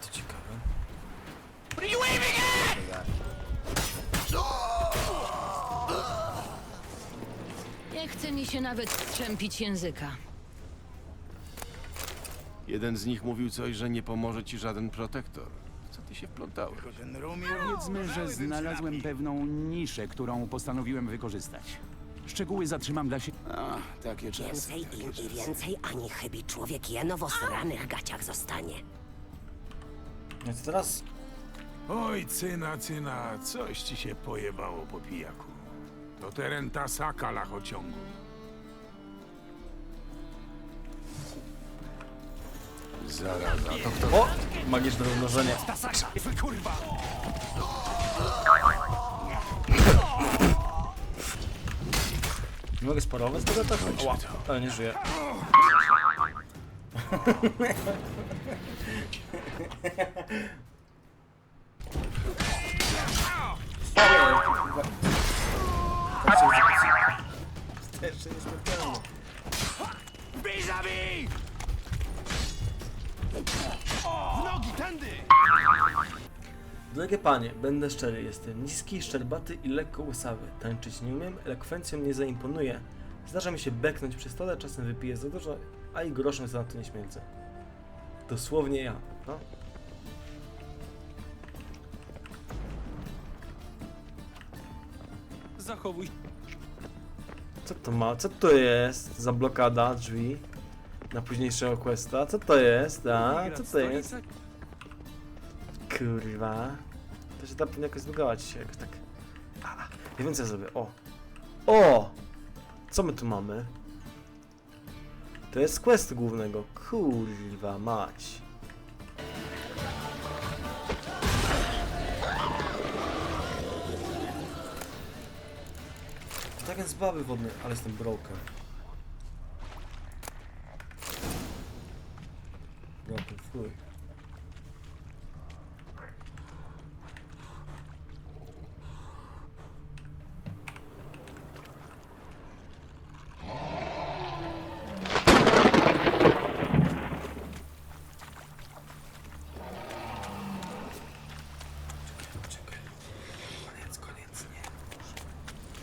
To ciekawe. Nie chce mi się nawet trzępić języka. Jeden z nich mówił coś, że nie pomoże ci żaden protektor. Co ty się wplątałeś? Powiedzmy, że znalazłem pewną niszę, którą postanowiłem wykorzystać. Szczegóły zatrzymam dla siebie. A, takie czasy. Więcej im i więcej, ani chybi człowiek jeno w osranych gaciach zostanie. No to teraz Oj, cyna, cyna, coś ci się pojebało po pijaku. To teren Tasaka lachociągu. Zaraza. To kto? O! Magiczne rozmnożenie. Nie mogę sparować tego tak? Ła, ale nie żyję. Jeszcze. Drogie panie, będę szczery, jestem niski, szczerbaty i lekko łysawy. Tańczyć nie umiem, elokwencją nie zaimponuje. Zdarza mi się beknąć przy stole, czasem wypiję za dużo, a i groszem za to nie śmierdzę. Dosłownie ja, no. Zachowuj Co to ma? Co to jest za blokada drzwi na późniejszego questa? Co to jest? A? Co to jest? Kurwa. To się da pewnie jakoś zbugować się jakoś tak. A, ja wiem co ja zrobię. O! O! Co my tu mamy? To jest quest głównego. Kurwa mać. Tak więc baby wodne, ale jestem broken. Broken, fuj.